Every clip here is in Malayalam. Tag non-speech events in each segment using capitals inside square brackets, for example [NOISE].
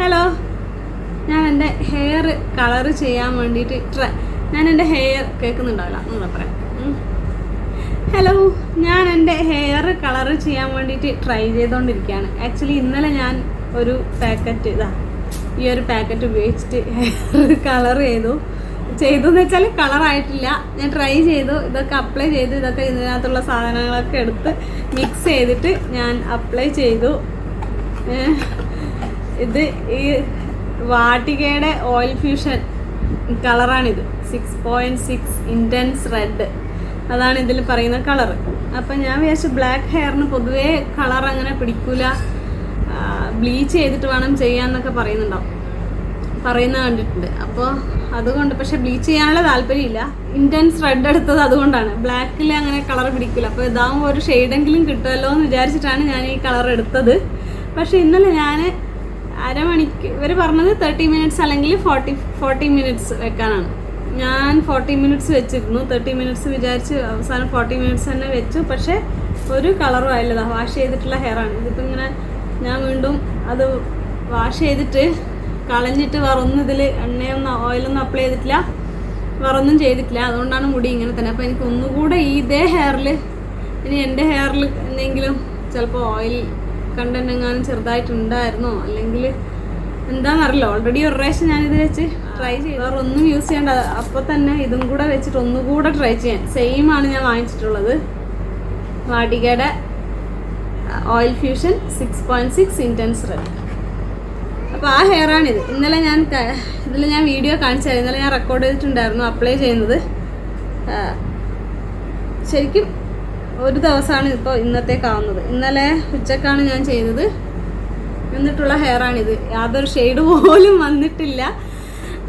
ഹലോ ഞാൻ എന്റെ ഹെയർ കളർ ചെയ്യാൻ വേണ്ടിയിട്ട് ട്രൈ ഞാൻ എന്റെ ഹെയർ കേൾക്കുന്നുണ്ടാവില്ല നിങ്ങൾ പറയാം. ഹലോ ഞാൻ എന്റെ ഹെയർ കളർ ചെയ്യാൻ വേണ്ടിയിട്ട് ട്രൈ ചെയ്തുകൊണ്ടിരിക്കുകയാണ് ആക്ച്വലി ഇന്നലെ ഞാൻ ഒരു പാക്കറ്റ് ഇതാ ഈ ഒരു പാക്കറ്റ് ഉപയോഗിച്ചിട്ട് ഹെയർ കളർ ചെയ്തു. ചെയ്തു എന്ന് വെച്ചാൽ കളറായിട്ടില്ല ഞാൻ ട്രൈ ചെയ്തു. ഇതൊക്കെ അപ്ലൈ ചെയ്തു. ഇതൊക്കെ ഇതിനകത്തുള്ള സാധനങ്ങളൊക്കെ എടുത്ത് മിക്സ് ചെയ്തിട്ട് ഞാൻ അപ്ലൈ ചെയ്തു. ഇത് ഈ വാട്ടികയുടെ oil fusion കളറാണിത്. Six point six intense red അതാണ് ഇതിൽ പറയുന്ന കളർ. അപ്പം ഞാൻ വിചാരിച്ചു ബ്ലാക്ക് ഹെയറിന് പൊതുവേ കളർ അങ്ങനെ പിടിക്കൂല. ബ്ലീച്ച് ചെയ്തിട്ട് വേണം ചെയ്യാന്നൊക്കെ പറയുന്നുണ്ടാവും. പറയുന്ന കണ്ടിട്ടുണ്ട്. അപ്പോൾ അതുകൊണ്ട് പക്ഷെ ബ്ലീച്ച് ചെയ്യാനുള്ള താല്പര്യമില്ല. ഇന്റൻസ് റെഡ് എടുത്തത് അതുകൊണ്ടാണ്. ബ്ലാക്കിൽ അങ്ങനെ കളർ പിടിക്കില്ല അപ്പോൾ ഇതാകുമ്പോൾ ഒരു ഷെയ്ഡെങ്കിലും കിട്ടുമല്ലോ എന്ന് വിചാരിച്ചിട്ടാണ് ഞാൻ ഈ കളർ എടുത്തത്. പക്ഷെ ഇന്നലെ ഞാൻ അരമണിക്ക് ഇവർ പറഞ്ഞത് തേർട്ടി മിനിറ്റ്സ് അല്ലെങ്കിൽ ഫോർട്ടി ഫോർട്ടി മിനിറ്റ്സ് വെക്കാനാണ്. ഞാൻ ഫോർട്ടി മിനിറ്റ്സ് വെച്ചിരുന്നു. തേർട്ടി മിനിറ്റ്സ് വിചാരിച്ച് അവസാനം ഫോർട്ടി മിനിറ്റ്സ് തന്നെ വെച്ചു. പക്ഷേ ഒരു കളറും ആയില്ലതാ. വാഷ് ചെയ്തിട്ടുള്ള ഹെയറാണ് ഇതിപ്പോൾ ഇങ്ങനെ ഞാൻ വീണ്ടും അത് വാഷ് ചെയ്തിട്ട് കളഞ്ഞിട്ട് വേറൊന്നും ഇതിൽ എണ്ണയൊന്നും ഓയിലൊന്നും അപ്ലൈ ചെയ്തിട്ടില്ല. വേറൊന്നും ചെയ്തിട്ടില്ല. അതുകൊണ്ടാണ് മുടി ഇങ്ങനെ തന്നെ. അപ്പോൾ എനിക്ക് ഒന്നുകൂടെ ഈ ഇതേ ഹെയറിൽ ഇനി എന്റെ ഹെയറിൽ എന്തെങ്കിലും ചിലപ്പോൾ ഓയിൽ കണ്ടന്റ് എങ്ങാനും ചെറുതായിട്ടുണ്ടായിരുന്നോ? അല്ലെങ്കിൽ എന്താണെന്നറിയില്ല ഓൾറെഡി ഒരു പ്രാവശ്യം ഞാനിത് വെച്ച് ട്രൈ ചെയ്തു. വേറെ ഒന്നും യൂസ് ചെയ്യേണ്ട. അപ്പോൾ തന്നെ ഇതും കൂടെ വെച്ചിട്ട് ഒന്നുകൂടെ ട്രൈ ചെയ്യാൻ സെയിം ആണ് ഞാൻ വാങ്ങിച്ചിട്ടുള്ളത്. വാടികയുടെ oil fusion six point six intense red അപ്പോൾ ആ ഹെയറാണിത് ഇന്നലെ ഞാൻ ഇതിൽ ഞാൻ വീഡിയോ കാണിച്ചായിരുന്നു. ഇന്നലെ ഞാൻ റെക്കോർഡ് ചെയ്തിട്ടുണ്ടായിരുന്നു അപ്ലൈ ചെയ്യുന്നത്. ശരിക്കും ഒരു ദിവസമാണ് ഇപ്പോൾ കാണുന്നത് ഇന്നലെ ഉച്ചക്കാണ് ഞാൻ ചെയ്തത്. എന്നിട്ടുള്ള ഹെയറാണിത് യാതൊരു ഷെയ്ഡ് പോലും വന്നിട്ടില്ല.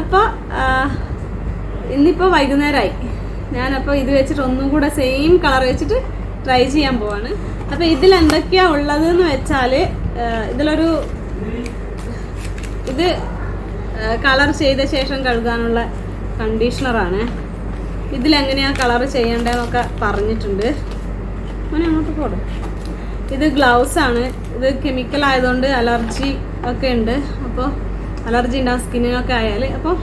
അപ്പോൾ ഇന്നിപ്പോൾ വൈകുന്നേരമായി ഞാനപ്പോൾ ഇത് വെച്ചിട്ട് ഒന്നും കൂടെ സെയിം കളർ വെച്ചിട്ട് ട്രൈ ചെയ്യാൻ പോവാണ്. അപ്പോൾ ഇതിൽ എന്തൊക്കെയാണ് ഉള്ളതെന്ന് വെച്ചാൽ ഇതിലൊരു ഇത് കളർ ചെയ്ത ശേഷം കഴുകാനുള്ള കണ്ടീഷണറാണ് ഇതിലെങ്ങനെയാണ് കളർ ചെയ്യേണ്ടതെന്നൊക്കെ പറഞ്ഞിട്ടുണ്ട്. അങ്ങോട്ട് ഇത് ഗ്ലൗസ് ആണ്. ഇത് കെമിക്കൽ ആയതുകൊണ്ട് അലർജി ഒക്കെ ഉണ്ട്. അപ്പോൾ അലർജി ഉണ്ടാകും സ്കിന്നിനൊക്കെ ആയാൽ അപ്പോൾ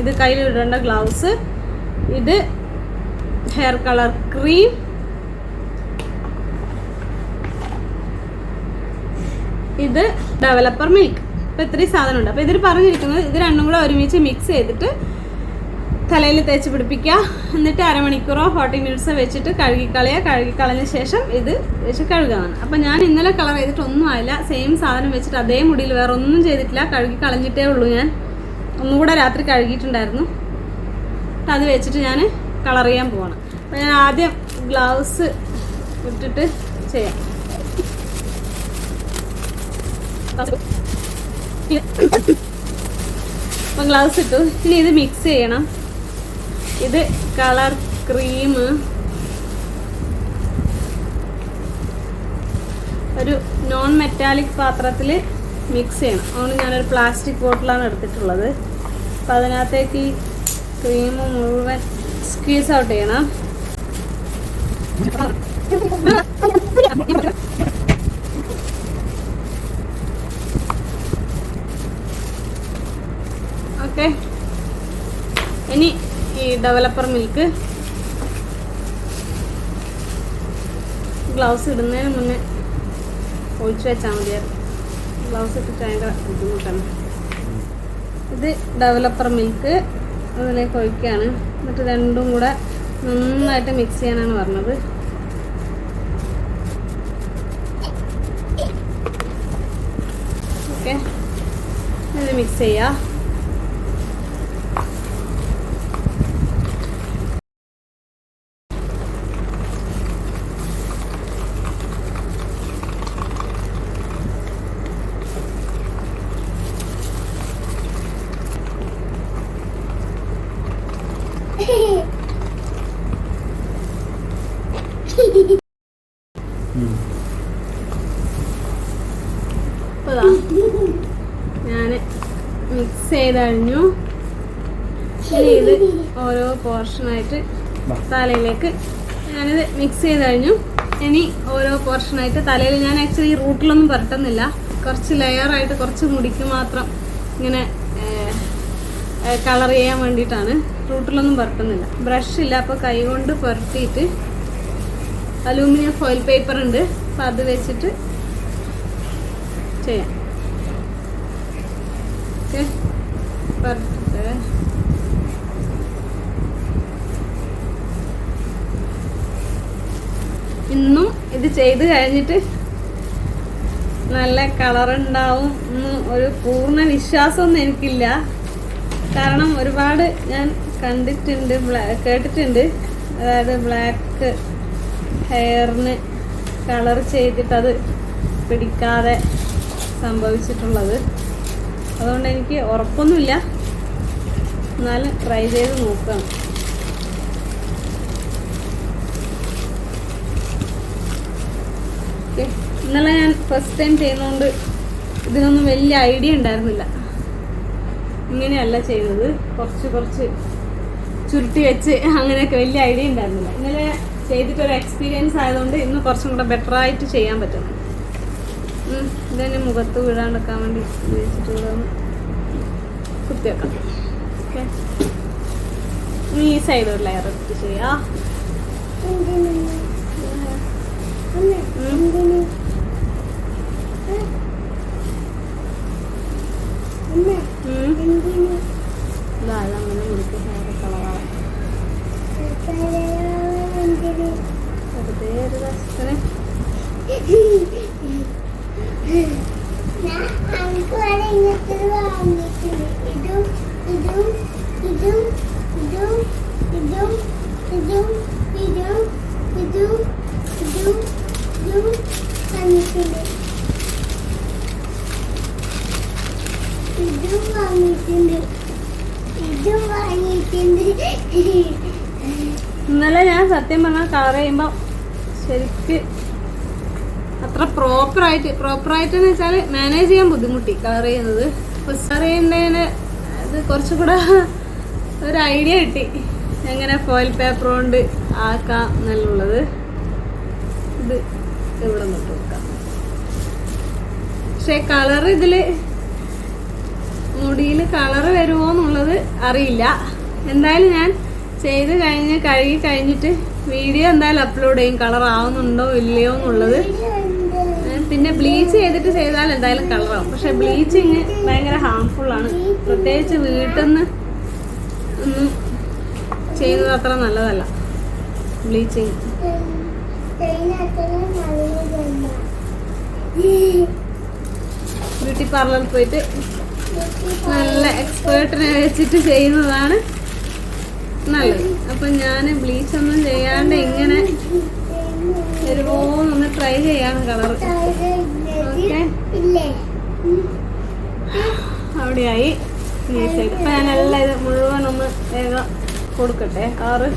ഇത് കയ്യിൽ ഇടേണ്ട ഗ്ലൗസ്. ഇത് ഹെയർ കളർ ക്രീം. ഇത് ഡെവലപ്പർ മിൽക്ക്. അപ്പോൾ ഇത്രയും സാധനമുണ്ട്. അപ്പോൾ ഇതിൽ പറഞ്ഞിരിക്കുന്നത് ഇത് രണ്ടും കൂടെ ഒരുമിച്ച് മിക്സ് ചെയ്തിട്ട് തലയിൽ തേച്ച് പിടിപ്പിക്കുക. എന്നിട്ട് അരമണിക്കൂറോ ഫോർട്ടി മിനിറ്റ്സോ വെച്ചിട്ട് കഴുകിക്കളയുക. കഴുകിക്കളഞ്ഞ ശേഷം ഇത് വെച്ച് കഴുകാണ് അപ്പം ഞാൻ ഇന്നലെ കളർ ചെയ്തിട്ട് ഒന്നും ആയില്ല. സെയിം സാധനം വെച്ചിട്ട് അതേ മുടിയിൽ വേറെ ഒന്നും ചെയ്തിട്ടില്ല. കഴുകി കളഞ്ഞിട്ടേ ഉള്ളൂ ഞാൻ. ഒന്നുകൂടെ രാത്രി കഴുകിയിട്ടുണ്ടായിരുന്നു. അത് വെച്ചിട്ട് ഞാൻ കളർ ചെയ്യാൻ പോവാണ്. അപ്പം ഞാൻ ആദ്യം ഗ്ലൗസ് ഇട്ടിട്ട് ചെയ്യാം. അപ്പം ഗ്ലൗസ് ഇട്ടു. ഇനി ഇത് മിക്സ് ചെയ്യണം. ഇത് കളർ ക്രീം. ഒരു നോൺ മെറ്റാലിക് പാത്രത്തിൽ മിക്സ് ചെയ്യണം. അതുകൊണ്ട് ഞാനൊരു പ്ലാസ്റ്റിക് ബോട്ടിലാണ് എടുത്തിട്ടുള്ളത്. അപ്പം അതിനകത്തേക്ക് ഈ ക്രീം മുഴുവൻ സ്ക്വീസ് ഔട്ട് ചെയ്യണം. ഓക്കെ ഇനി ഈ ഡെവലപ്പർ മിൽക്ക് ഗ്ലൗസ് ഇടുന്നതിന് മുന്നേ ഒഴിച്ചു വെച്ചാൽ മതിയായിരുന്നു. ഗ്ലൗസ് ഇട്ടിട്ട് ഭയങ്കര ബുദ്ധിമുട്ടാണ്. ഇത് ഡെവലപ്പർ മിൽക്ക് അതിലേക്ക് ഒഴിക്കുകയാണ് എന്നിട്ട് രണ്ടും കൂടെ നന്നായിട്ട് മിക്സ് ചെയ്യാനാണ് പറഞ്ഞത്. ഓക്കെ ഇത് മിക്സ് ചെയ്യാം ഞാൻ മിക്സ് ചെയ്ത് കഴിഞ്ഞു ഇനി ഇത് ഓരോ പോർഷനായിട്ട് തലയിലേക്ക് ഞാനിത് മിക്സ് ചെയ്ത് കഴിഞ്ഞു ഇനി ഓരോ പോർഷനായിട്ട് തലയിൽ ഞാൻ ആക്ച്വലി റൂട്ടിലൊന്നും പുരട്ടുന്നില്ല. കുറച്ച് ലെയറായിട്ട് കുറച്ച് മുടിക്ക് മാത്രം ഇങ്ങനെ കളർ ചെയ്യാൻ വേണ്ടിയിട്ടാണ്. റൂട്ടിലൊന്നും പുരട്ടുന്നില്ല. ബ്രഷ് ഇല്ല. അപ്പോൾ കൈ കൊണ്ട് പുരട്ടിയിട്ട് അലൂമിനിയം ഫോയിൽ പേപ്പർ ഉണ്ട്. അപ്പം അത് വെച്ചിട്ട് ചെയ്യാം ഓക്കെ പുരട്ടിട്ട് ഇന്നും ഇത് ചെയ്ത് കഴിഞ്ഞിട്ട് നല്ല കളർ ഉണ്ടാവും എന്ന് ഒരു പൂർണ വിശ്വാസമൊന്നും എനിക്കില്ല. കാരണം ഒരുപാട് ഞാൻ കണ്ടിട്ടുണ്ട് കേട്ടിട്ടുണ്ട്. അതായത് ബ്ലാക്ക് ഹെയറിന് കളർ ചെയ്തിട്ടത് പിടിക്കാതെ സംഭവിച്ചിട്ടുള്ളത്. അതുകൊണ്ട് എനിക്ക് ഉറപ്പൊന്നുമില്ല. എന്നാലും ട്രൈ ചെയ്ത് നോക്കാം. ഓക്കെ ഇന്നലെ ഞാൻ ഫസ്റ്റ് ടൈം ചെയ്യുന്നതുകൊണ്ട് ഇതിനൊന്നും വലിയ ഐഡിയ ഉണ്ടായിരുന്നില്ല. ഇങ്ങനെയല്ല ചെയ്തത്. കുറച്ച് കുറച്ച് ചുരുട്ടി വെച്ച് അങ്ങനെയൊക്കെ വലിയ ഐഡിയ ഉണ്ടായിരുന്നില്ല. ഇന്നലെ ചെയ്തിട്ടൊരു എക്സ്പീരിയൻസ് ആയതുകൊണ്ട് ഇന്ന് കുറച്ചും കൂടെ ബെറ്ററായിട്ട് ചെയ്യാൻ പറ്റുന്നു ഇതെന്നെ മുഖത്ത് വീഴാണ്ടിരിക്കാൻ വേണ്ടി ഉപയോഗിച്ചിട്ട് ഇവിടെ കുത്തി വെക്കാം ഓക്കെ ഇനി ഈ സൈഡ് ഒരു ലെയർ ഇട്ട് ചെയ്യാം അങ്ങനെ മുടിക്ക് ഹെയർ കളറാണ് വെറുതെ ഒരു രസത്തിന് ഇതും ഇതും ഇന്നലെ ഞാൻ സത്യം പറഞ്ഞാൽ കളർ ചെയ്യുമ്പോൾ ശരിക്ക് അത്ര പ്രോപ്പറായിട്ട് പ്രോപ്പറായിട്ട് എന്ന് വെച്ചാൽ മാനേജ് ചെയ്യാൻ ബുദ്ധിമുട്ടി കളർ ചെയ്യുന്നത്. കളർ ചെയ്യുന്നതിന് അത് കുറച്ചുകൂടെ [LAUGHS] ഒരു ഐഡിയ കിട്ടി. എങ്ങനെ ഫോയിൽ പേപ്പർ കൊണ്ട് ആക്കാം എന്നുള്ളത്. ഇത് ഇവിടെ നിന്നിട്ട് വെക്കാം. പക്ഷെ കളർ ഇതിൽ മുടിയിൽ കളർ വരുമോ എന്നുള്ളത് അറിയില്ല. എന്തായാലും ഞാൻ ചെയ്ത് കഴിഞ്ഞ് കഴുകി കഴിഞ്ഞിട്ട് വീഡിയോ എന്തായാലും അപ്ലോഡ് ചെയ്യും. കളർ ആവുന്നുണ്ടോ ഇല്ലയോ എന്നുള്ളത് പിന്നെ ബ്ലീച്ച് ചെയ്തിട്ട് ചെയ്താൽ എന്തായാലും കളറാവും പക്ഷെ ബ്ലീച്ചിങ് ഭയങ്കര ഹാംഫുൾ ആണ്. പ്രത്യേകിച്ച് വീട്ടിൽ നിന്ന് ഒന്നും ചെയ്യുന്നത് അത്ര നല്ലതല്ല. ബ്ലീച്ചിങ് ബ്യൂട്ടി പാർലറിൽ പോയിട്ട് നല്ല എക്സ്പേർട്ടിനെ വെച്ചിട്ട് ചെയ്യുന്നതാണ് നല്ലത്. അപ്പം ഞാൻ ബ്ലീച്ച് ഒന്നും ചെയ്യാണ്ട് ഇങ്ങനെ വരുമോന്നൊന്ന് ട്രൈ ചെയ്യാണ് കളർ അവിടെയായി. ഈ സൈഡ് അപ്പൊ ഇത് മുഴുവൻ ഒന്ന് വേഗം കൊടുക്കട്ടെ. കളറ്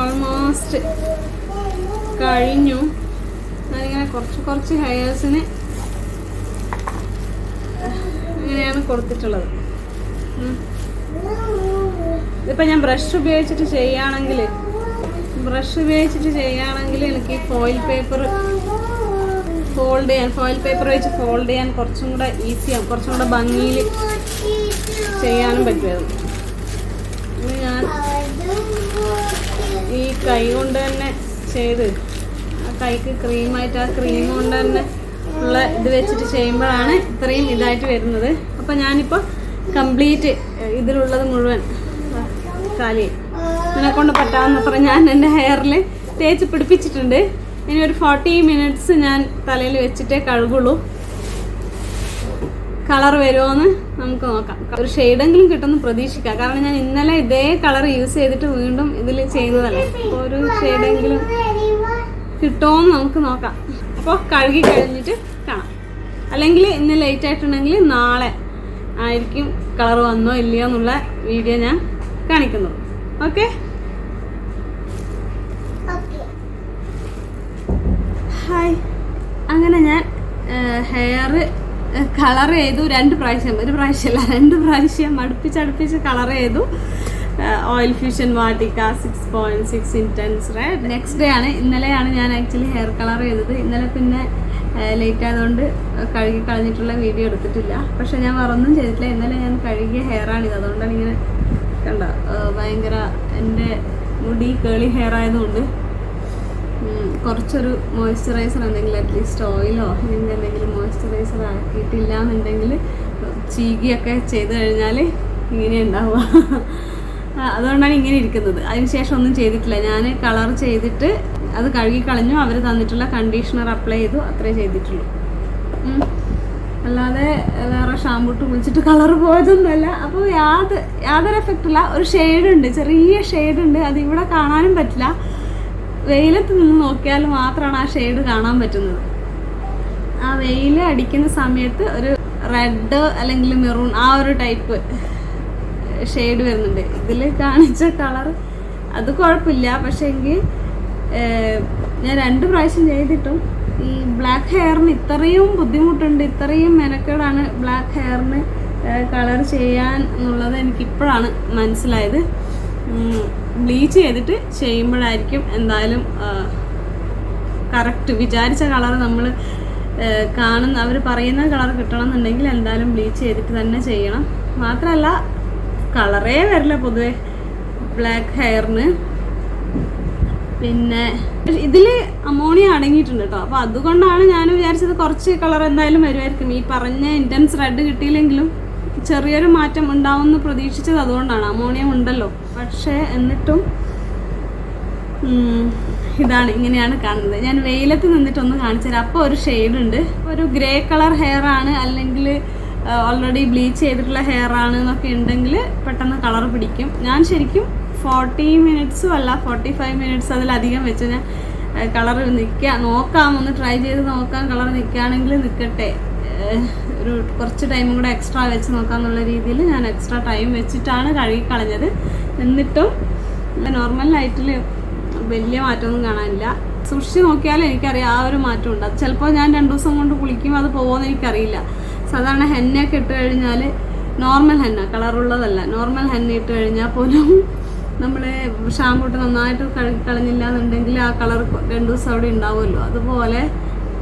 ഓൾമോസ്റ്റ് കഴിഞ്ഞു. ഞാനിങ്ങനെ കുറച്ച് കുറച്ച് ഹെയേഴ്സിന് ഇങ്ങനെയാണ് കൊടുത്തിട്ടുള്ളത്. ഇതിപ്പോൾ ഇതിപ്പോ ഞാൻ ബ്രഷ് ഉപയോഗിച്ചിട്ട് ചെയ്യുകയാണെങ്കിൽ ബ്രഷ് ഉപയോഗിച്ചിട്ട് ചെയ്യുകയാണെങ്കിൽ എനിക്ക് ഫോയിൽ പേപ്പർ ഫോൾഡ് ചെയ്യാൻ ഫോയിൽ പേപ്പർ വെച്ച് ഫോൾഡ് ചെയ്യാൻ കുറച്ചും കൂടെ ഈസിയാകും കുറച്ചും കൂടെ ഭംഗിയിൽ ചെയ്യാനും പറ്റുമായിരുന്നു ഇത് ഞാൻ ഈ കൈ കൊണ്ട് തന്നെ ചെയ്ത്. ആ കൈക്ക് ക്രീമായിട്ട് ആ ക്രീം കൊണ്ട് തന്നെ ഉള്ള ഇത് വെച്ചിട്ട് ചെയ്യുമ്പോഴാണ് ഇത്രയും ഇതായിട്ട് വരുന്നത്. അപ്പം ഞാനിപ്പോൾ കംപ്ലീറ്റ് ഇതിലുള്ളത് മുഴുവൻ കാലി. ഇതിനെ കൊണ്ട് പറ്റാവുന്നത്ര ഞാൻ എന്റെ ഹെയറിൽ തേച്ച് പിടിപ്പിച്ചിട്ടുണ്ട്. ഇനി ഒരു ഫോർട്ടി മിനിറ്റ്സ് ഞാൻ തലയിൽ വെച്ചിട്ടേ കഴുകുള്ളൂ. കളർ വരുമോന്ന് നമുക്ക് നോക്കാം. ഒരു ഷെയ്ഡെങ്കിലും കിട്ടുമെന്ന് പ്രതീക്ഷിക്കാം. കാരണം ഞാൻ ഇന്നലെ ഇതേ കളർ യൂസ് ചെയ്തിട്ട് വീണ്ടും ഇതിൽ ചെയ്യുന്നതല്ലേ. അപ്പോൾ ഒരു ഷെയ്ഡെങ്കിലും കിട്ടുമോന്ന് നമുക്ക് നോക്കാം. അപ്പോൾ കഴുകി കഴിഞ്ഞിട്ട് കാണാം. അല്ലെങ്കിൽ ഇന്ന് ലേറ്റ് ആയിട്ടുണ്ടെങ്കിൽ നാളെ ആയിരിക്കും കളർ വന്നോ ഇല്ലയോ എന്നുള്ള വീഡിയോ ഞാൻ കാണിക്കുന്നത്. ഓക്കെ? ഓക്കെ. ഹായ്. അങ്ങനെ ഞാൻ ഹെയർ കളർ ചെയ്തു രണ്ട് പ്രാവശ്യം. ഒരു പ്രാവശ്യമല്ല രണ്ട് പ്രാവശ്യം അടുപ്പിച്ചടുപ്പിച്ച് അടുപ്പിച്ച് കളർ ചെയ്തു. Oil fusion Vatika six point six intense red next day ആണ്. ഇന്നലെയാണ് ഞാൻ ആക്ച്വലി ഹെയർ കളർ ചെയ്തത്. ഇന്നലെ പിന്നെ ലേറ്റ് ആയതുകൊണ്ട് കഴുകി കളഞ്ഞിട്ടുള്ള വീഡിയോ എടുത്തിട്ടില്ല. പക്ഷെ ഞാൻ വേറൊന്നും ചെയ്തിട്ടില്ല. ഇന്നലെ ഞാൻ കഴുകിയ ഹെയർ ആണിത് അതുകൊണ്ടാണ് ഇങ്ങനെ കണ്ട? ഭയങ്കര എന്റെ മുടി കേളി ഹെയർ ആയതുകൊണ്ട് കുറച്ചൊരു മോയ്സ്ചറൈസർ എന്തെങ്കിലും അറ്റ്ലീസ്റ്റ് ഓയിലോ അല്ലെങ്കിൽ എന്തെങ്കിലും മോയ്സ്ചറൈസർ ആക്കിയിട്ടില്ല എന്നുണ്ടെങ്കിൽ ചീകിയൊക്കെ ചെയ്ത് കഴിഞ്ഞാൽ ഇങ്ങനെ ഉണ്ടാവുക. അതുകൊണ്ടാണ് ഇങ്ങനെ ഇരിക്കുന്നത്. അതിനുശേഷം ഒന്നും ചെയ്തിട്ടില്ല. ഞാൻ കളർ ചെയ്തിട്ട് അത് കഴുകി കളഞ്ഞു അവർ തന്നിട്ടുള്ള കണ്ടീഷണർ അപ്ലൈ ചെയ്തു അത്രേ ചെയ്തിട്ടുള്ളൂ. അല്ലാതെ വേറെ ഷാമ്പു ഇട്ട് കുളിച്ചിട്ട് കളർ പോയതൊന്നുമല്ല. അപ്പോൾ യാതൊരു യാതൊരു എഫക്റ്റില്ല ഒരു ഷെയ്ഡുണ്ട് ചെറിയ ഷെയ്ഡുണ്ട് അത് ഇവിടെ കാണാനും പറ്റില്ല. വെയിലത്ത് നിന്ന് നോക്കിയാൽ മാത്രമാണ് ആ ഷെയ്ഡ് കാണാൻ പറ്റുന്നത്. ആ വെയിൽ അടിക്കുന്ന സമയത്ത് ഒരു റെഡ് അല്ലെങ്കിൽ മെറൂൺ ആ ഒരു ടൈപ്പ് ഷെയ്ഡ് വരുന്നുണ്ട്. ഇതിൽ കാണിച്ച കളർ അത് കുഴപ്പമില്ല. പക്ഷേ എങ്കിൽ ഞാൻ രണ്ട് പ്രാവശ്യം ചെയ്തിട്ടും ഈ ബ്ലാക്ക് ഹെയറിന് ഇത്രയും ബുദ്ധിമുട്ടുണ്ട് ഇത്രയും മെനക്കേടാണ് ബ്ലാക്ക് ഹെയറിന് കളർ ചെയ്യാൻ എന്നുള്ളത് എനിക്കിപ്പോഴാണ് മനസ്സിലായത്. ബ്ലീച്ച് ചെയ്തിട്ട് ചെയ്യുമ്പോഴായിരിക്കും എന്തായാലും കറക്റ്റ് വിചാരിച്ച കളർ നമ്മൾ കാണുന്ന അവർ പറയുന്ന കളർ കിട്ടണം എന്നുണ്ടെങ്കിൽ എന്തായാലും ബ്ലീച്ച് ചെയ്തിട്ട് തന്നെ ചെയ്യണം. മാത്രമല്ല കളറേ വരില്ല പൊതുവെ ബ്ലാക്ക് ഹെയറിന്. പിന്നെ ഇതിൽ അമോണിയ അടങ്ങിയിട്ടുണ്ട് കേട്ടോ അപ്പോൾ അതുകൊണ്ടാണ് ഞാൻ വിചാരിച്ചത് കുറച്ച് കളർ എന്തായാലും വരുമായിരിക്കും ഈ പറഞ്ഞ ഇന്റൻസ് റെഡ് കിട്ടിയില്ലെങ്കിലും ചെറിയൊരു മാറ്റം ഉണ്ടാവുമെന്ന് പ്രതീക്ഷിച്ചത് അതുകൊണ്ടാണ്. അമോണിയം ഉണ്ടല്ലോ. പക്ഷേ എന്നിട്ടും ഇതാണ് ഇങ്ങനെയാണ് കാണുന്നത്. ഞാൻ വെയിലത്ത് നിന്നിട്ടൊന്ന് കാണിച്ചു തരാം. അപ്പോൾ ഒരു ഷെയ്ഡ് ഉണ്ട്. ഒരു ഗ്രേ കളർ ഹെയർ ആണ്. അല്ലെങ്കിൽ ഓൾറെഡി ബ്ലീച്ച് ചെയ്തിട്ടുള്ള ഹെയർ ആണ് എന്നൊക്കെ ഉണ്ടെങ്കിൽ പെട്ടെന്ന് കളർ പിടിക്കും. ഞാൻ ശരിക്കും ഫോർട്ടി മിനിറ്റ്സും അല്ല ഫോർട്ടി ഫൈവ് മിനിറ്റ്സ് അതിലധികം വെച്ച് ഞാൻ കളർ നിൽക്കുക നോക്കാം ഒന്ന് ട്രൈ ചെയ്ത് നോക്കാം. കളർ നിൽക്കുകയാണെങ്കിൽ നിൽക്കട്ടെ ഒരു കുറച്ച് ടൈമും കൂടെ എക്സ്ട്രാ വെച്ച് നോക്കാമെന്നുള്ള രീതിയിൽ ഞാൻ എക്സ്ട്രാ ടൈം വെച്ചിട്ടാണ് കഴുകി കളഞ്ഞത് എന്നിട്ടും നോർമൽ ലൈറ്റിൽ വലിയ മാറ്റമൊന്നും കാണാനില്ല. സൂക്ഷിച്ച് നോക്കിയാൽ എനിക്കറിയാം ആ ഒരു മാറ്റം ഉണ്ട് ചിലപ്പോൾ ഞാൻ രണ്ട് ദിവസം കൊണ്ട് കുളിക്കും അത് പോകുമെന്ന് എനിക്കറിയില്ല. സാധാരണ ഹെന്നയൊക്കെ ഇട്ട് കഴിഞ്ഞാൽ നോർമൽ ഹെന്ന കളറുള്ളതല്ല നോർമൽ ഹെന്ന ഇട്ട് കഴിഞ്ഞാൽ പോലും നമ്മൾ ഷാമ്പൂട്ട് നന്നായിട്ട് കഴുകി കളഞ്ഞില്ല എന്നുണ്ടെങ്കിൽ ആ കളർ രണ്ട് ദിവസം അവിടെ ഉണ്ടാവുമല്ലോ. അതുപോലെ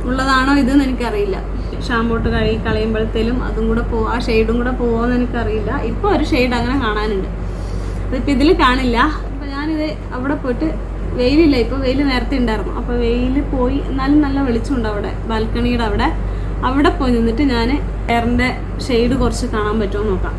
ഉള്ളതാണോ ഇതെന്ന് എനിക്കറിയില്ല. ഷാമ്പു ഇട്ട് കഴുകി കളയുമ്പോഴത്തേലും അതും കൂടെ പോ ആ ഷെയ്ഡും കൂടെ പോകുമെന്ന് എനിക്കറിയില്ല. ഇപ്പോൾ ഒരു ഷെയ്ഡ് അങ്ങനെ കാണാനുണ്ട്. അതിപ്പോൾ ഇതിൽ കാണില്ല. അപ്പോൾ ഞാനിത് അവിടെ പോയിട്ട് വെയിലില്ല. ഇപ്പോൾ വെയിൽ നേരത്തെ ഉണ്ടായിരുന്നു. അപ്പോൾ വെയിൽ പോയി എന്നാലും നല്ല വെളിച്ചമുണ്ട് അവിടെ. ബാൽക്കണിയുടെ അവിടെ. അവിടെ പോയി നിന്നിട്ട് ഞാൻ ഹെയറിന്റെ ഷെയ്ഡ് കുറച്ച് കാണാൻ പറ്റുമോ നോക്കാം.